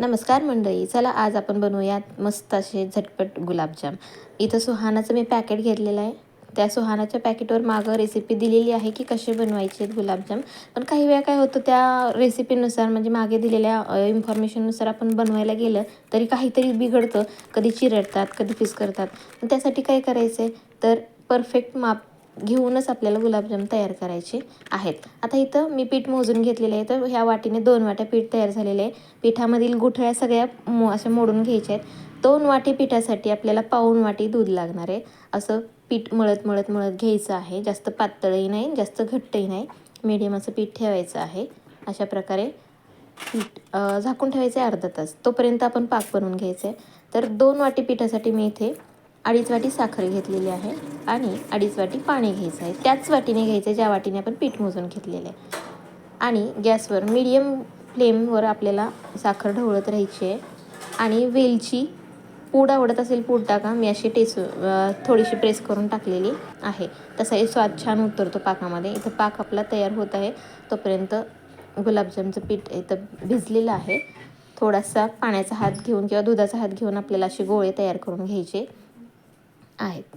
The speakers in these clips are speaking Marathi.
नमस्कार मंडळी चला आज आपण बनवूयात मस्त असे झटपट गुलाबजाम. इथं सुहानाचं मी पॅकेट घेतलेलं आहे. त्या सुहानाच्या पॅकेटवर मागं रेसिपी दिलेली आहे की कसे बनवायचे आहेत गुलाबजाम. पण काही वेळा काय होतं त्या रेसिपीनुसार म्हणजे मागे दिलेल्या इन्फॉर्मेशननुसार आपण बनवायला गेलं तरी काहीतरी बिघडतं. कधी चिरडतात कधी फिस करतात त्यासाठी काय करायचं आहे तर परफेक्ट माप घेऊनच आपल्याला गुलाबजाम तयार करायचे आहेत. आता इथं मी पीठ मोजून घेतलेलं आहे. तर ह्या वाटीने दोन वाट्या पीठ तयार झालेले आहे. पिठामधील गुठळ्या सगळ्या मो अशा मोडून घ्यायच्या आहेत. दोन वाटी पिठासाठी आपल्याला पाऊण वाटी दूध लागणार आहे. असं पीठ मळत मळत मळत घ्यायचं आहे. जास्त पातळही नाही जास्त घट्टही नाही. मीडियम असं पीठ ठेवायचं आहे. अशा प्रकारे पीठ झाकून ठेवायचं आहे अर्धा तास. तोपर्यंत आपण पाक बनवून घ्यायचं आहे. तर दोन वाटी पिठासाठी मी इथे अडीच वाटी साखर घेतलेली आहे आणि अडीच वाटी पाणी घ्यायचं आहे. त्याच वाटीने घ्यायचं आहे ज्या वाटीने आपण पीठ मोजून घेतलेलं आहे. आणि गॅसवर मीडियम फ्लेमवर आपल्याला साखर ढवळत राहायची आहे. आणि वेलची पूड आवडत असेल पूड टाका मी अशी टेसू थोडीशी प्रेस करून टाकलेली आहे. तसाही स्वाद छान उतरतो पाकामध्ये. इथं पाक आपला तयार होत आहे. तोपर्यंत गुलाबजामचं पीठ इथं भिजलेलं आहे. थोडासा पाण्याचा हात घेऊन किंवा दुधाचा हात घेऊन आपल्याला असे गोळे तयार करून घ्यायचे. आहेत.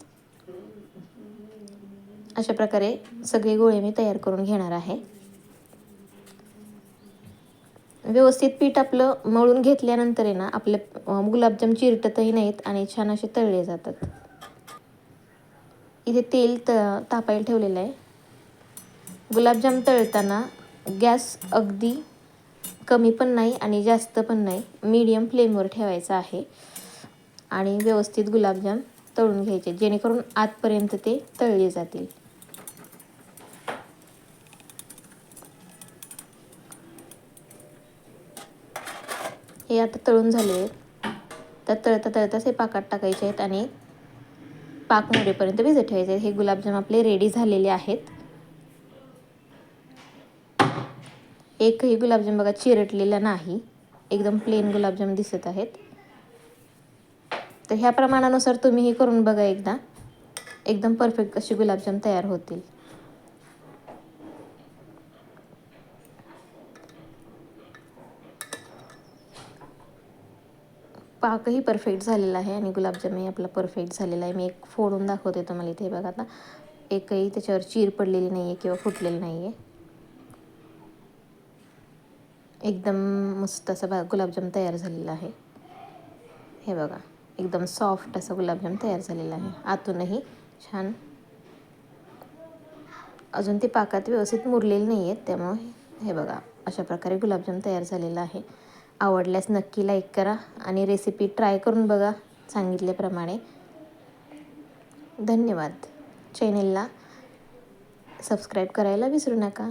अशा प्रकारे सगळे गोळे मी तयार करून घेणार आहे. व्यवस्थित पीठ आपलं मळून घेतल्यानंतर आहे ना आपले गुलाबजाम चिरटतही नाहीत आणि छान असे तळले जातात. इथे तेल त तापायला ठेवलेलं आहे. गुलाबजाम तळताना गॅस अगदी कमी पण नाही आणि जास्त पण नाही मीडियम फ्लेमवर ठेवायचा आहे. आणि व्यवस्थित गुलाबजाम तळून घ्यायचे जेणेकरून आतपर्यंत ते तळले जातील. हे आता तळून झाले आहेत. तर तळता तळताच हे पाकात टाकायचे आहेत आणि पाक मोरेपर्यंत भिजत ठेवायचे हे गुलाबजाम आपले रेडी झालेले आहेत. एकही गुलाबजाम बघा चिरटलेला नाही. एकदम प्लेन गुलाबजाम दिसत आहेत. तर ह्या प्रमाणानुसार तुम्ही हे करून बघा एकदा. एकदम परफेक्ट अशी गुलाबजाम तयार होतील. पाकही परफेक्ट झालेला आहे आणि गुलाबजामही आपला परफेक्ट झालेला आहे. मी एक फोडून दाखवते तुम्हाला इथे बघा आता. एकही त्याच्यावर चीर पडलेली नाही आहे किंवा फुटलेली नाही आहे एकदम मस्त असा बा गुलाबजाम तयार झालेला आहे. हे बघा. एकदम सॉफ्ट असं गुलाबजाम तयार झालेला आहे. आतूनही छान अजून ते पाकात व्यवस्थित मुरलेले नाही आहेत त्यामुळे हे बघा अशा प्रकारे गुलाबजाम तयार झालेला आहे. आवडल्यास नक्की लाईक करा आणि रेसिपी ट्राय करून बघा सांगितल्याप्रमाणे. धन्यवाद. चॅनेलला सबस्क्राईब करायला विसरू नका.